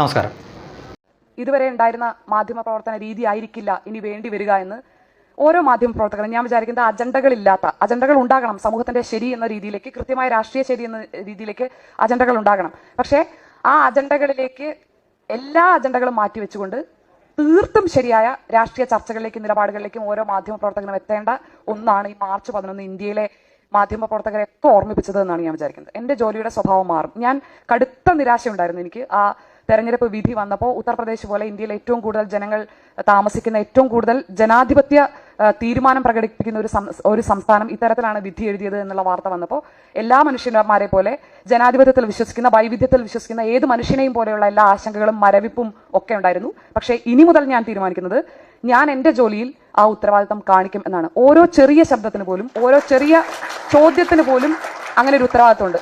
നമസ്കാരം. ഇതുവരെ ഉണ്ടായിരുന്ന മാധ്യമ പ്രവർത്തന രീതി ആയിരിക്കില്ല ഇനി വേണ്ടി വരിക എന്ന് ഓരോ മാധ്യമ പ്രവർത്തകരും ഞാൻ വിചാരിക്കുന്നത് അജണ്ടകളില്ലാത്ത അജണ്ടകൾ ഉണ്ടാകണം സമൂഹത്തിന്റെ ശരി എന്ന രീതിയിലേക്ക് കൃത്യമായ രാഷ്ട്രീയ ശരി എന്ന രീതിയിലേക്ക് അജണ്ടകൾ ഉണ്ടാകണം. പക്ഷേ ആ അജണ്ടകളിലേക്ക് എല്ലാ അജണ്ടകളും മാറ്റിവെച്ചുകൊണ്ട് തീർത്തും ശരിയായ രാഷ്ട്രീയ ചർച്ചകളിലേക്കും നിലപാടുകളിലേക്കും ഓരോ മാധ്യമ പ്രവർത്തകനും എത്തേണ്ട ഒന്നാണ് ഈ മാർച്ച് പതിനൊന്ന് ഇന്ത്യയിലെ മാധ്യമ പ്രവർത്തകരെ ഒക്കെ ഓർമ്മിപ്പിച്ചത് എന്നാണ് ഞാൻ വിചാരിക്കുന്നത്. എന്റെ ജോലിയുടെ സ്വഭാവം മാറും. ഞാൻ കടുത്ത നിരാശയുണ്ടായിരുന്നു എനിക്ക് ആ തെരഞ്ഞെടുപ്പ് വിധി വന്നപ്പോൾ ഉത്തർപ്രദേശ് പോലെ ഇന്ത്യയിൽ ഏറ്റവും കൂടുതൽ ജനങ്ങൾ താമസിക്കുന്ന ഏറ്റവും കൂടുതൽ ജനാധിപത്യ തീരുമാനം പ്രകടിപ്പിക്കുന്ന ഒരു ഒരു സംസ്ഥാനം ഇത്തരത്തിലാണ് വിധി എഴുതിയത് എന്നുള്ള വാർത്ത വന്നപ്പോൾ എല്ലാ മനുഷ്യന്മാരെ പോലെ ജനാധിപത്യത്തിൽ വിശ്വസിക്കുന്ന വൈവിധ്യത്തിൽ വിശ്വസിക്കുന്ന ഏത് മനുഷ്യനെയും പോലെയുള്ള എല്ലാ ആശങ്കകളും മരവിപ്പും ഒക്കെ ഉണ്ടായിരുന്നു. പക്ഷേ ഇനി മുതൽ ഞാൻ തീരുമാനിക്കുന്നത് ഞാൻ എന്റെ ജോലിയിൽ ആ ഉത്തരവാദിത്തം കാണിക്കും എന്നാണ്. ഓരോ ചെറിയ ശബ്ദത്തിന് പോലും ഓരോ ചെറിയ ചോദ്യത്തിന് പോലും അങ്ങനെ ഒരു ഉത്തരവാദിത്തമുണ്ട്.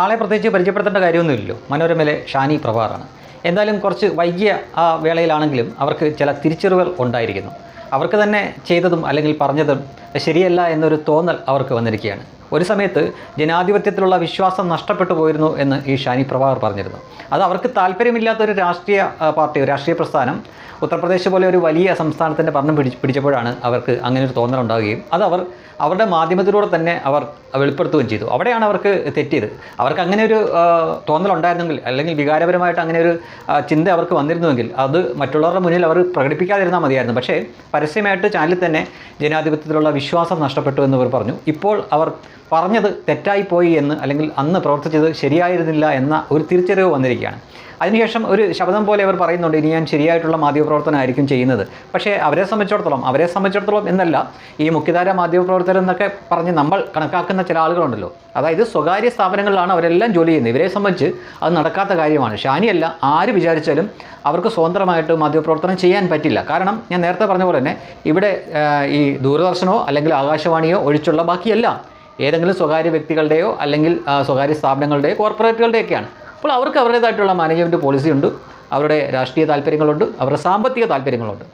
ആളെ പ്രത്യേകിച്ച് പരിചയപ്പെടുത്തേണ്ട കാര്യമൊന്നുമില്ലല്ലോ. മനോരമയിലെ ഷാനി പ്രഭാറാണ്. എന്തായാലും കുറച്ച് വൈകിയ ആ വേളയിലാണെങ്കിലും അവർക്ക് ചില തിരിച്ചറിവുകൾ ഉണ്ടായിരിക്കുന്നു. അവർക്ക് തന്നെ ചെയ്തതും അല്ലെങ്കിൽ പറഞ്ഞതും ശരിയല്ല എന്നൊരു തോന്നൽ അവർക്ക് വന്നിരിക്കുകയാണ്. ഒരു സമയത്ത് ജനാധിപത്യത്തിലുള്ള വിശ്വാസം നഷ്ടപ്പെട്ടു പോയിരുന്നു എന്ന് ഈ ഷാനി പ്രഭാകർ പറഞ്ഞിരുന്നു. അത് അവർക്ക് താല്പര്യമില്ലാത്തൊരു രാഷ്ട്രീയ പാർട്ടി ഒരു രാഷ്ട്രീയ പ്രസ്ഥാനം ഉത്തർപ്രദേശ് പോലെ ഒരു വലിയ സംസ്ഥാനത്തിന്റെ ഭരണം പിടി പിടിച്ചപ്പോഴാണ് അവർക്ക് അങ്ങനെ ഒരു തോന്നൽ ഉണ്ടാവുകയും അത് അവർ അവരുടെ മാധ്യമത്തിലൂടെ തന്നെ അവർ വെളിപ്പെടുത്തുകയും ചെയ്തു. അവിടെയാണ് അവർക്ക് തെറ്റിയത്. അവർക്ക് അങ്ങനെ ഒരു തോന്നൽ ഉണ്ടായിരുന്നെങ്കിൽ അല്ലെങ്കിൽ വികാരപരമായിട്ട് അങ്ങനെ ഒരു ചിന്ത അവർക്ക് വന്നിരുന്നുവെങ്കിൽ അത് മറ്റുള്ളവരുടെ മുന്നിൽ അവർ പ്രകടിപ്പിക്കാതിരുന്നാൽ മതിയായിരുന്നു. പക്ഷേ പരസ്യമായിട്ട് ചാനലിൽ തന്നെ ജനാധിപത്യത്തിലുള്ള വിശ്വാസം നഷ്ടപ്പെട്ടു എന്നിവർ പറഞ്ഞു. ഇപ്പോൾ അവർ പറഞ്ഞത് തെറ്റായിപ്പോയി എന്ന് അല്ലെങ്കിൽ അന്ന് പ്രവർത്തിച്ചത് ശരിയായിരുന്നില്ല എന്ന ഒരു തിരിച്ചറിവ് വന്നിരിക്കുകയാണ്. അതിനുശേഷം ഒരു ശബ്ദം പോലെ അവർ പറയുന്നുണ്ട് ഇനി ഞാൻ ശരിയായിട്ടുള്ള മാധ്യമപ്രവർത്തനമായിരിക്കും ചെയ്യുന്നത്. പക്ഷേ അവരെ സംബന്ധിച്ചിടത്തോളം അവരെ സംബന്ധിച്ചിടത്തോളം എന്നല്ല ഈ മുഖ്യധാര മാധ്യമപ്രവർത്തകർ എന്നൊക്കെ പറഞ്ഞ് നമ്മൾ കണക്കാക്കുന്ന ചില ആളുകളുണ്ടല്ലോ. അതായത് സ്വകാര്യ സ്ഥാപനങ്ങളിലാണ് അവരെല്ലാം ജോലി ചെയ്യുന്നത്. ഇവരെ സംബന്ധിച്ച് അത് നടക്കാത്ത കാര്യമാണ്. ഷാനിയല്ല ആര് വിചാരിച്ചാലും അവർക്ക് സ്വതന്ത്രമായിട്ട് മാധ്യമപ്രവർത്തനം ചെയ്യാൻ പറ്റില്ല. കാരണം ഞാൻ നേരത്തെ പറഞ്ഞ പോലെ തന്നെ ഇവിടെ ഈ ദൂരദർശനോ അല്ലെങ്കിൽ ആകാശവാണിയോ ഒഴിച്ചുള്ള ബാക്കിയെല്ലാം ഏതെങ്കിലും സ്വകാര്യ വ്യക്തികളുടെയോ അല്ലെങ്കിൽ സ്വകാര്യ സ്ഥാപനങ്ങളുടെയോ കോർപ്പറേറ്റുകളുടെയൊക്കെയാണ്. അപ്പോൾ അവർക്ക് അവരുടേതായിട്ടുള്ള മാനേജ്മെന്റ് പോളിസി ഉണ്ട് അവരുടെ രാഷ്ട്രീയ താല്പര്യങ്ങളുണ്ട് അവരുടെ സാമ്പത്തിക താല്പര്യങ്ങളുണ്ട്.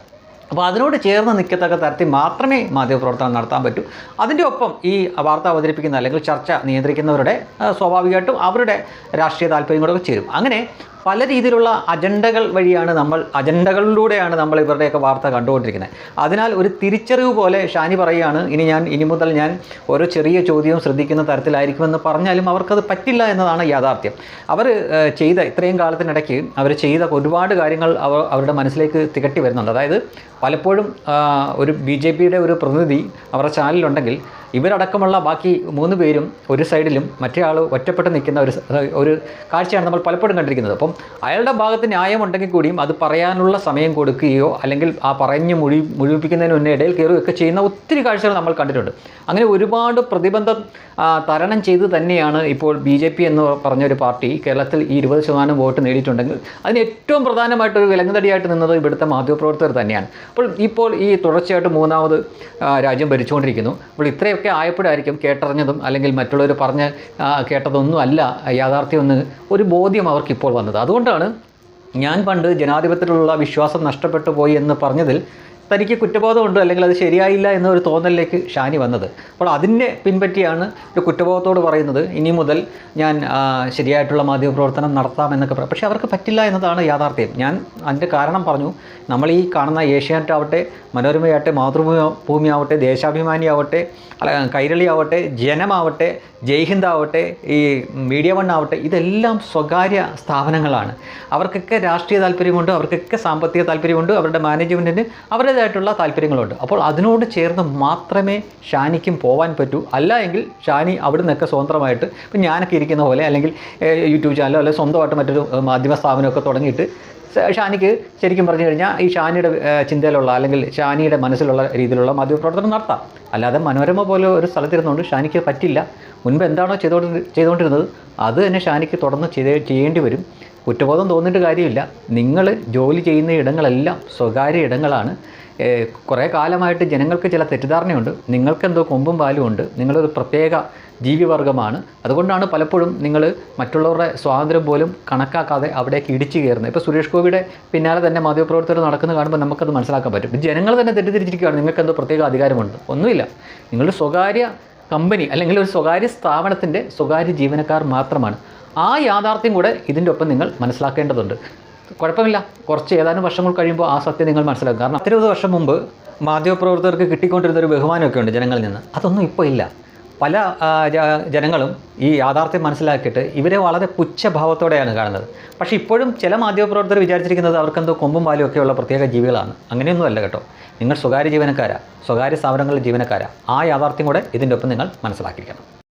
അപ്പോൾ അതിനോട് ചേർന്ന് നിൽക്കത്തക്ക തരത്തിൽ മാത്രമേ മാധ്യമപ്രവർത്തനം നടത്താൻ പറ്റൂ. അതിന്റെ ഒപ്പം ഈ വാർത്ത അവതരിപ്പിക്കുന്ന അല്ലെങ്കിൽ ചർച്ച നിയന്ത്രിക്കുന്നവരുടെ സ്വാഭാവികമായിട്ടും അവരുടെ രാഷ്ട്രീയ താല്പര്യങ്ങളൊക്കെ ചേരും. അങ്ങനെ പല രീതിയിലുള്ള അജണ്ടകൾ വഴിയാണ് നമ്മൾ അജണ്ടകളിലൂടെയാണ് നമ്മൾ ഇവരുടെയൊക്കെ വാർത്ത കണ്ടുകൊണ്ടിരിക്കുന്നത്. അതിനാൽ ഒരു തിരിച്ചറിവ് പോലെ ഷാനി പറയുകയാണ് ഇനി ഞാൻ ഇനി മുതൽ ഞാൻ ഓരോ ചെറിയ ചോദ്യവും ശ്രദ്ധിക്കുന്ന തരത്തിലായിരിക്കുമെന്ന് പറഞ്ഞാലും അവർക്കത് പറ്റില്ല എന്നതാണ് യാഥാർത്ഥ്യം. അവർ ചെയ്ത ഇത്രയും കാലത്തിനിടയ്ക്ക് അവർ ചെയ്ത ഒരുപാട് കാര്യങ്ങൾ അവർ അവരുടെ മനസ്സിലേക്ക് തികട്ടി വരുന്നുണ്ട്. അതായത് പലപ്പോഴും ഒരു ബി ജെ പിയുടെ ഒരു പ്രതിനിധി അവരുടെ ചാനലിലുണ്ടെങ്കിൽ ഇവരടക്കമുള്ള ബാക്കി മൂന്ന് പേരും ഒരു സൈഡിലും മറ്റേ ആൾ ഒറ്റപ്പെട്ട് നിൽക്കുന്ന ഒരു ഒരു കാഴ്ചയാണ് നമ്മൾ പലപ്പോഴും കണ്ടിരിക്കുന്നത്. അപ്പം അയാളുടെ ഭാഗത്ത് ന്യായമുണ്ടെങ്കിൽ കൂടിയും അത് പറയാനുള്ള സമയം കൊടുക്കുകയോ അല്ലെങ്കിൽ ആ പറഞ്ഞ് മുഴി മുഴുവിപ്പിക്കുന്നതിന് മുന്നേ ഇടയിൽ കയറുകയൊക്കെ ചെയ്യുന്ന ഒത്തിരി കാഴ്ചകൾ നമ്മൾ കണ്ടിട്ടുണ്ട്. അങ്ങനെ ഒരുപാട് പ്രതിബന്ധം തരണം ചെയ്ത് തന്നെയാണ് ഇപ്പോൾ ബി ജെ പി എന്ന് പറഞ്ഞൊരു പാർട്ടി കേരളത്തിൽ ഈ ഇരുപത് ശതമാനം വോട്ട് നേടിയിട്ടുണ്ടെങ്കിൽ അതിന് ഏറ്റവും പ്രധാനമായിട്ടൊരു വിലങ്ങുതടിയായിട്ട് നിന്നത് ഇവിടുത്തെ മാധ്യമപ്രവർത്തകർ തന്നെയാണ്. അപ്പോൾ ഇപ്പോൾ ഈ തുടർച്ചയായിട്ട് മൂന്നാമത് രാജ്യം ഭരിച്ചുകൊണ്ടിരിക്കുന്നു. അപ്പോൾ ഇത്രയൊക്കെ ആയപ്പോഴായിരിക്കും കേട്ടറിഞ്ഞതും അല്ലെങ്കിൽ മറ്റുള്ളവർ പറഞ്ഞ് കേട്ടതൊന്നും അല്ല യാഥാർത്ഥ്യമെന്ന് ഒരു ബോധ്യം അവർക്കിപ്പോൾ വന്നത്. അതുകൊണ്ടാണ് ഞാൻ പണ്ട് ജനാധിപത്യത്തിലുള്ള വിശ്വാസം നഷ്ടപ്പെട്ടു പോയി എന്ന് പറഞ്ഞതിൽ തനിക്ക് കുറ്റബോധമുണ്ട് അല്ലെങ്കിൽ അത് ശരിയായില്ല എന്നൊരു തോന്നലിലേക്ക് ഷാനി വന്നത്. അപ്പോൾ അതിനെ പിൻപറ്റിയാണ് ഒരു കുറ്റബോധത്തോട് പറയുന്നത്. ഇനി മുതൽ ഞാൻ ശരിയായിട്ടുള്ള മാധ്യമപ്രവർത്തനം നടത്താമെന്നൊക്കെ പറയും പക്ഷേ അവർക്ക് പറ്റില്ല എന്നതാണ് യാഥാർത്ഥ്യം. ഞാൻ അതിന്റെ കാരണം പറഞ്ഞു. നമ്മൾ ഈ കാണുന്ന ഏഷ്യാനെറ്റ് ആവട്ടെ മനോരമയാവട്ടെ മാതൃഭൂമി ഭൂമി ആവട്ടെ ദേശാഭിമാനി ആവട്ടെ കൈരളി ആവട്ടെ ജനമാവട്ടെ ജയ്ഹിന്ദ് ആവട്ടെ ഈ മീഡിയ വൺ ആവട്ടെ ഇതെല്ലാം സ്വകാര്യ സ്ഥാപനങ്ങളാണ്. അവർക്കൊക്കെ രാഷ്ട്രീയ താല്പര്യമുണ്ട് അവർക്കൊക്കെ സാമ്പത്തിക താല്പര്യമുണ്ട് അവരുടെ മാനേജ്മെന്റിന് അവരുടേതായിട്ടുള്ള താല്പര്യങ്ങളുണ്ട്. അപ്പോൾ അതിനോട് ചേർന്ന് മാത്രമേ ഷാനിക്കും പോകാൻ പറ്റൂ. അല്ല എങ്കിൽ ഷാനി അവിടെ നിന്നൊക്കെ സ്വതന്ത്രമായിട്ട് ഇപ്പം ഞാനൊക്കെ ഇരിക്കുന്ന പോലെ അല്ലെങ്കിൽ യൂട്യൂബ് ചാനലോ അല്ലെങ്കിൽ സ്വന്തമായിട്ട് മറ്റൊരു മാധ്യമ സ്ഥാപനമൊക്കെ തുടങ്ങിയിട്ട് ഷാനിക്ക് ശരിക്കും പറഞ്ഞു കഴിഞ്ഞാൽ ഈ ഷാനിയുടെ ചിന്തയിലുള്ള അല്ലെങ്കിൽ ഷാനിയുടെ മനസ്സിലുള്ള രീതിയിലുള്ള മാധ്യമപ്രവർത്തനം നടത്താം. അല്ലാതെ മനോരമ പോലെ ഒരു സ്ഥലത്തിരുന്നുകൊണ്ട് ഷാനിക്ക് പറ്റില്ല. മുൻപ് എന്താണോ ചെയ്തുകൊണ്ട് ചെയ്തുകൊണ്ടിരുന്നത് അത് തന്നെ ഷാനിക്ക് തുടർന്ന് ചെയ്തേ ചെയ്യേണ്ടി വരും. കുറ്റബോധം തോന്നിയിട്ട് കാര്യമില്ല. നിങ്ങൾ ജോലി ചെയ്യുന്ന ഇടങ്ങളെല്ലാം സ്വകാര്യ ഇടങ്ങളാണ്. കുറേ കാലമായിട്ട് ജനങ്ങൾക്ക് ചില തെറ്റിദ്ധാരണയുണ്ട്. നിങ്ങൾക്കെന്തോ കൊമ്പും പാലും ഉണ്ട്. നിങ്ങളൊരു പ്രത്യേക ജീവിവർഗമാണ്. അതുകൊണ്ടാണ് പലപ്പോഴും നിങ്ങൾ മറ്റുള്ളവരുടെ സ്വാതന്ത്ര്യം പോലും കണക്കാക്കാതെ അവിടേക്ക് ഇടിച്ചു കയറുന്നത്. ഇപ്പോൾ സുരേഷ് ഗോപിയുടെ പിന്നാലെ തന്നെ മാധ്യമപ്രവർത്തകർ നടക്കുന്നത് കാണുമ്പോൾ നമുക്കത് മനസ്സിലാക്കാൻ പറ്റും. ജനങ്ങൾ തന്നെ തെറ്റിദ്ധരിച്ചിരിക്കുകയാണ്. നിങ്ങൾക്ക് എന്തോ പ്രത്യേക അധികാരമുണ്ട്. ഒന്നുമില്ല. നിങ്ങളുടെ സ്വകാര്യ കമ്പനി അല്ലെങ്കിൽ ഒരു സ്വകാര്യ സ്ഥാപനത്തിന്റെ സ്വകാര്യ ജീവനക്കാർ മാത്രമാണ്. ആ യാഥാർത്ഥ്യം കൂടെ ഇതിന്റെ ഒപ്പം നിങ്ങൾ മനസ്സിലാക്കേണ്ടതുണ്ട്. കുഴപ്പമില്ല. കുറച്ച് ഏതാനും വർഷങ്ങൾ കഴിയുമ്പോൾ ആ സത്യം നിങ്ങൾ മനസ്സിലാക്കും. കാരണം പത്തിരുപത് വർഷം മുമ്പ് മാധ്യമപ്രവർത്തകർക്ക് കിട്ടിക്കൊണ്ടിരുന്ന ഒരു ബഹുമാനമൊക്കെ ഉണ്ട് ജനങ്ങളിൽ നിന്ന്. അതൊന്നും ഇപ്പോൾ ഇല്ല. പല ജനങ്ങളും ഈ യാഥാർത്ഥ്യം മനസ്സിലാക്കിയിട്ട് ഇവരെ വളരെ പുച്ഛഭാവത്തോടെയാണ് കാണുന്നത്. പക്ഷേ ഇപ്പോഴും ചില മാധ്യമപ്രവർത്തകർ വിചാരിച്ചിരിക്കുന്നത് അവർക്കെന്തോ കൊമ്പും പാലും ഒക്കെയുള്ള പ്രത്യേക ജീവികളാണ്. അങ്ങനെയൊന്നും അല്ല കേട്ടോ. നിങ്ങൾ സ്വകാര്യ ജീവനക്കാരാ. സ്വകാര്യ സ്ഥാപനങ്ങളിലെ ജീവനക്കാരാ. ആ യാഥാർത്ഥ്യം കൂടെ ഇതിന്റെ ഒപ്പം നിങ്ങൾ മനസ്സിലാക്കിയിരിക്കണം.